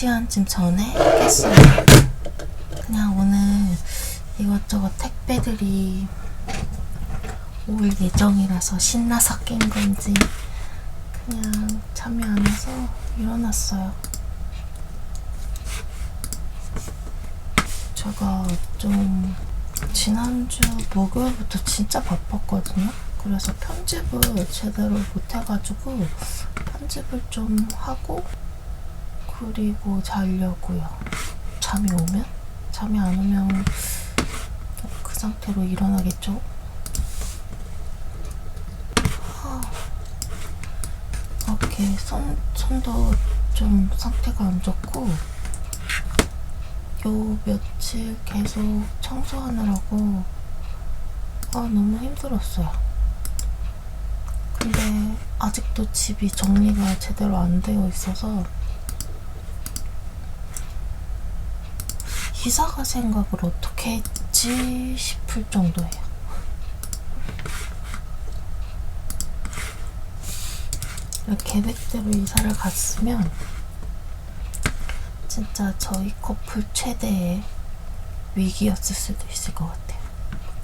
1시간쯤 전에 깼어요. 그냥 오늘 이것저것 택배들이 올 예정이라서 신나서 깬 건지 그냥 잠이 안 와서 일어났어요. 제가 좀 지난주 목요일부터 진짜 바빴거든요. 그래서 편집을 제대로 못해가지고 편집을 좀 하고 그리고 자려고요. 잠이 오면? 잠이 안 오면 그 상태로 일어나겠죠? 하, 이렇게 손, 손도 좀 상태가 안 좋고 요 며칠 계속 청소하느라고 아 너무 힘들었어요. 근데 아직도 집이 정리가 제대로 안 되어 있어서 이사가 생각을 어떻게 했지 싶을 정도예요. 계획대로 이사를 갔으면 진짜 저희 커플 최대의 위기였을 수도 있을 것 같아요.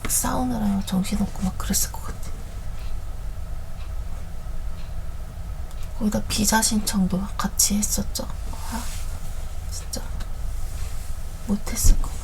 싸우느라 정신없고 막 그랬을 것 같아요. 거기다 비자 신청도 같이 했었죠. 아, 진짜 못했을 것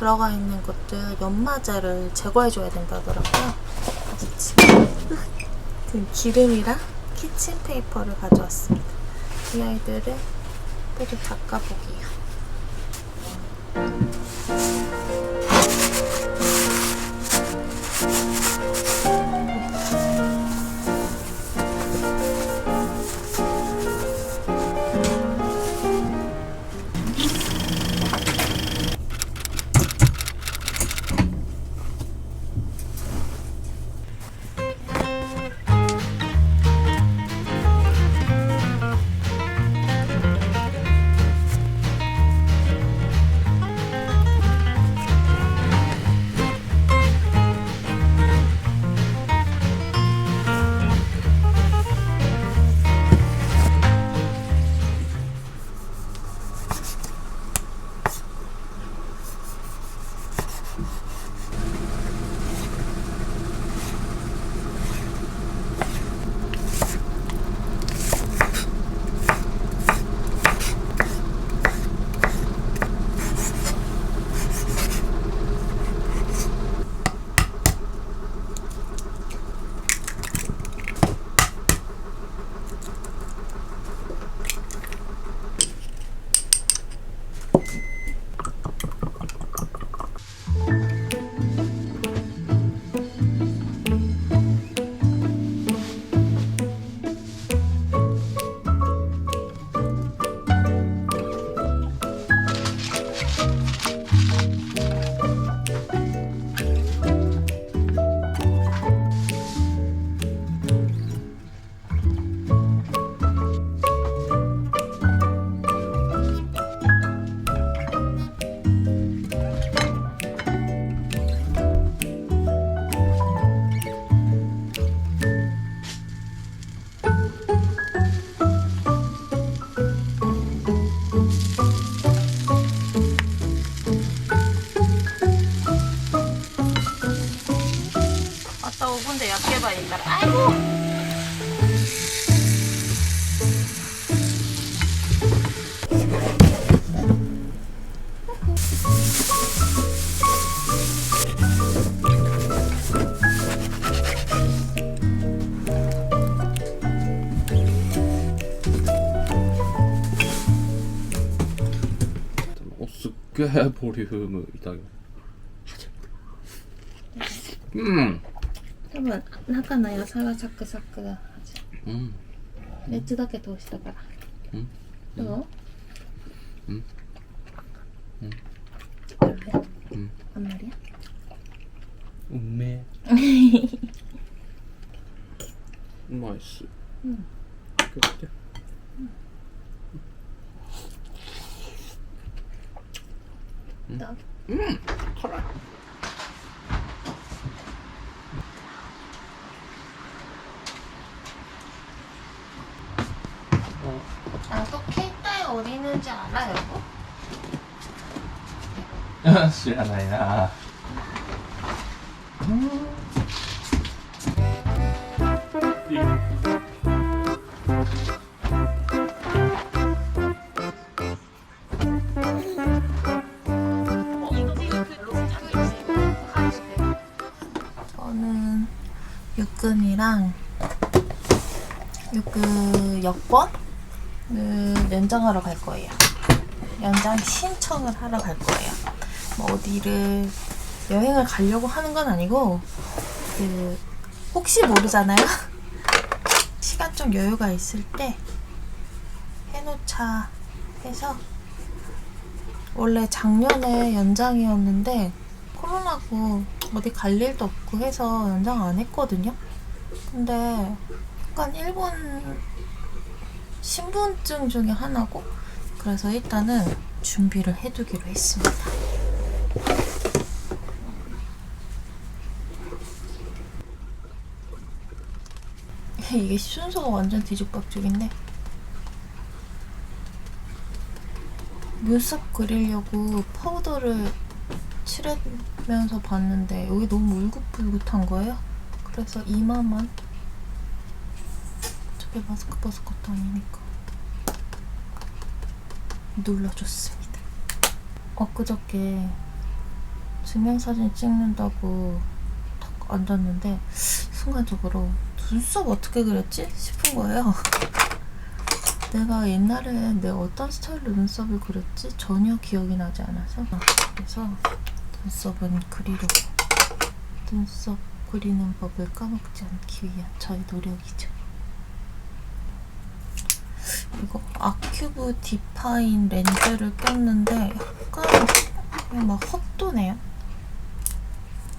들어가 있는 것들 연마제를 제거해줘야 된다더라고요. 지금 그 기름이랑 키친페이퍼를 가져왔습니다. 이 아이들을 모두 닦아보게요. ボリュームいただきますうん多分中の野菜はサクサクだはず。うん熱だけ通したから。うんどう？うん。うん。うんあんまり？うめえ うまいっすうん 쉽지 않아야. 음. 저는 육근이랑 육근 여권을 연장하러 갈 거예요. 연장 신청을 하러 갈 거예요. 뭐 어디를 여행을 가려고 하는 건 아니고 그 혹시 모르잖아요. 시간 좀 여유가 있을 때 해놓자 해서 원래 작년에 연장이었는데 코로나고 어디 갈 일도 없고 해서 연장 안 했거든요. 근데 약간 일본 신분증 중에 하나고 그래서 일단은 준비를 해두기로 했습니다. 이게 순서가 완전 뒤죽박죽인데 눈썹 그리려고 파우더를 칠하면서 봤는데 여기 너무 울긋불긋한 거예요. 그래서 이마만 어차피 마스크 벗을 것도 아니니까 눌러줬습니다. 엊그저께 증명사진 찍는다고 탁 앉았는데 순간적으로 눈썹 어떻게 그렸지 싶은 거예요. 내가 옛날에 내가 어떤 스타일로 눈썹을 그렸지 전혀 기억이 나지 않아서 그래서 눈썹은 그리려고 눈썹 그리는 법을 까먹지 않기 위한 저의 노력이죠. 이거 아큐브 디파인 렌즈를 꼈는데 약간 막 헛도네요.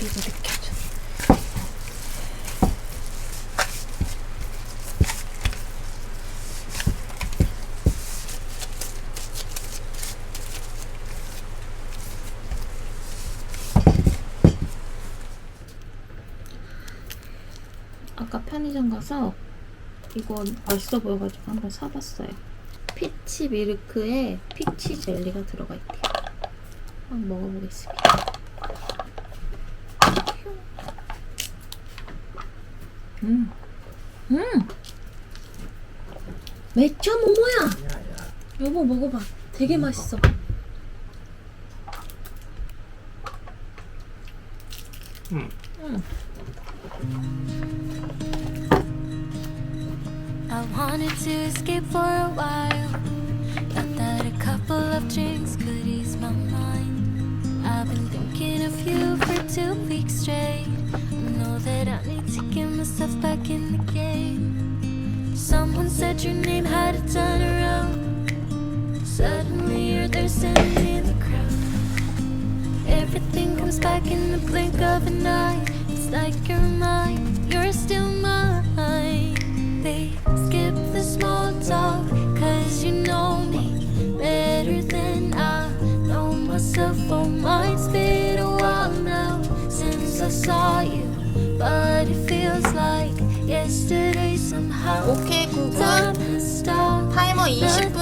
주황빛을 느껴줘. 아까 편의점 가서 이거 맛있어 보여가지고 한번 사봤어요. 피치 밀크에 피치 젤리가 들어가 있대요. 한번 먹어보겠습니다. 음, 음, 매차 모모야. 여보 먹어봐. 되게 맛있어. 음. 음. I wanted to escape for a while. Thought that a couple of drinks could ease my mind. I've been thinking of you for two weeks straight. That I need to get myself back in the game. Someone said your name had a turn around. Suddenly you're there standing in the crowd. Everything comes back in the blink of an eye. It's like you're mine, you're still mine. They skip the small talk, cause you know me better than I know myself. Oh, mine's been a while now since I saw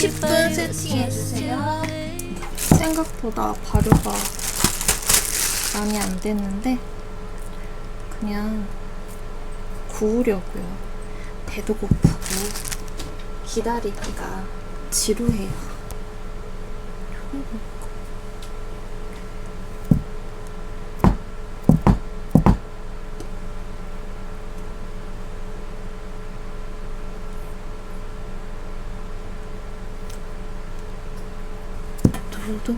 10분 세팅해주세요. 생각보다 발효가 많이 안 됐는데 그냥 구우려고요. 배도 고프고 기다리기가 지루해요. 두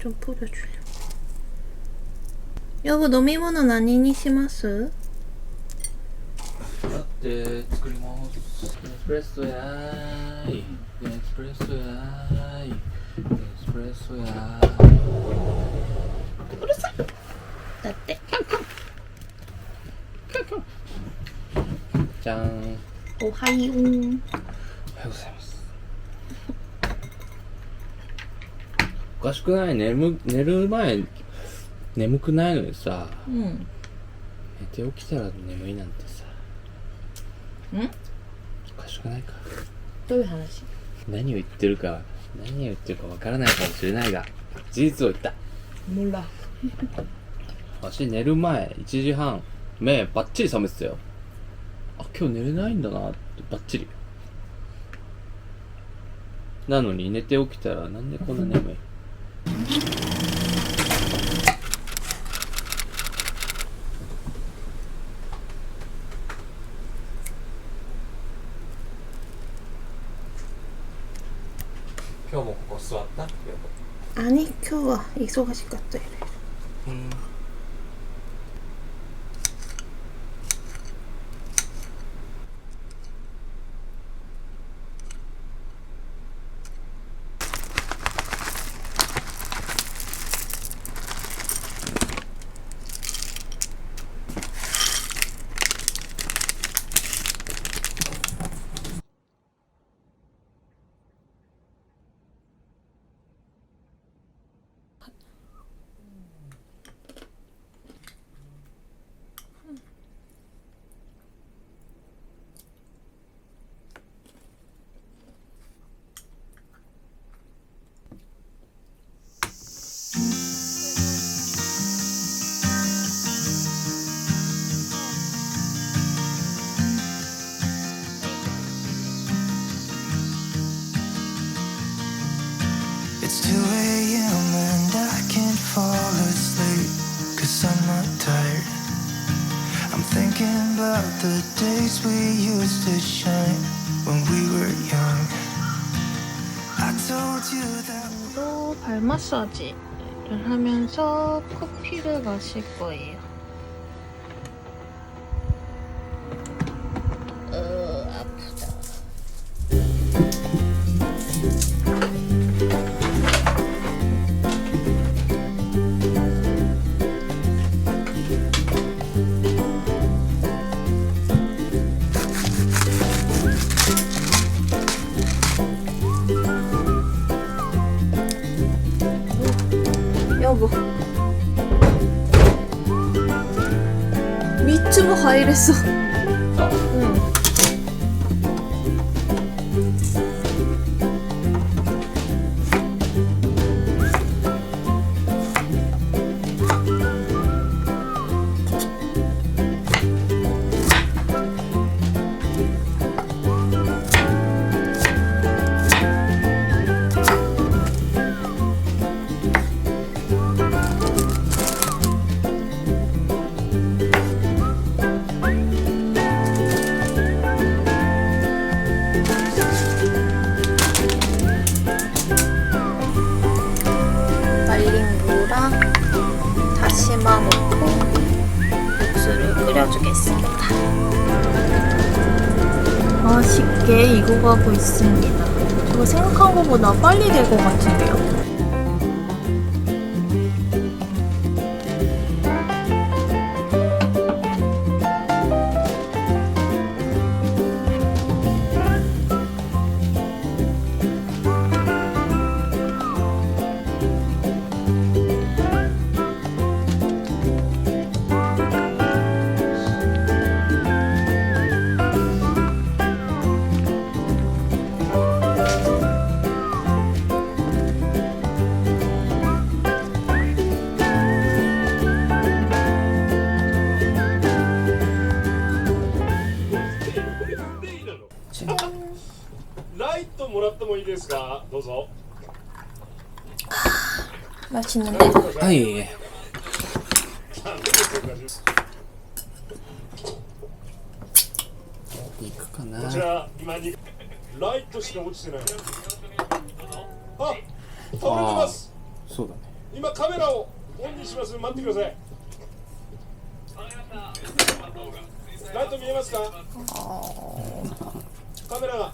좀 뿌려주려고. 여보, 飲み物何にします? って作りますエスプレッソやーいエスプレッソやーいエスプレッソやーいうるさいだってじゃーんおはよう おかしくない？眠寝る前眠くないのにさうん。寝て起きたら眠いなんてさ。ん？おかしくないか？どういう話？何を言ってるか何を言ってるかわからないかもしれないが事実を言った。몰라わし寝る前1時半目バッチリ覚めてたよ。あ今日寝れないんだなってバッチリ。なのに寝て起きたらなんでこんな眠い？ 표 먹고 왔다? 아니, 큐가 익숙하실 것도 이래. The days we used to shine When we were young I told you that 또발 마사지를 하면서 커피를 마실 거예요. preso. 익어가고 있습니다. 저거 생각한 것보다 빨리 될 것 같은데요? 맛있는데? はい肉かなこちら今にライトしか落ちてないあ止めてますそうだね今カメラをオンにします待ってください ライト見えますかカメラが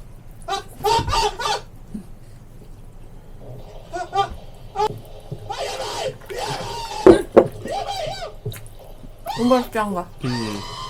은발지 한가 음. The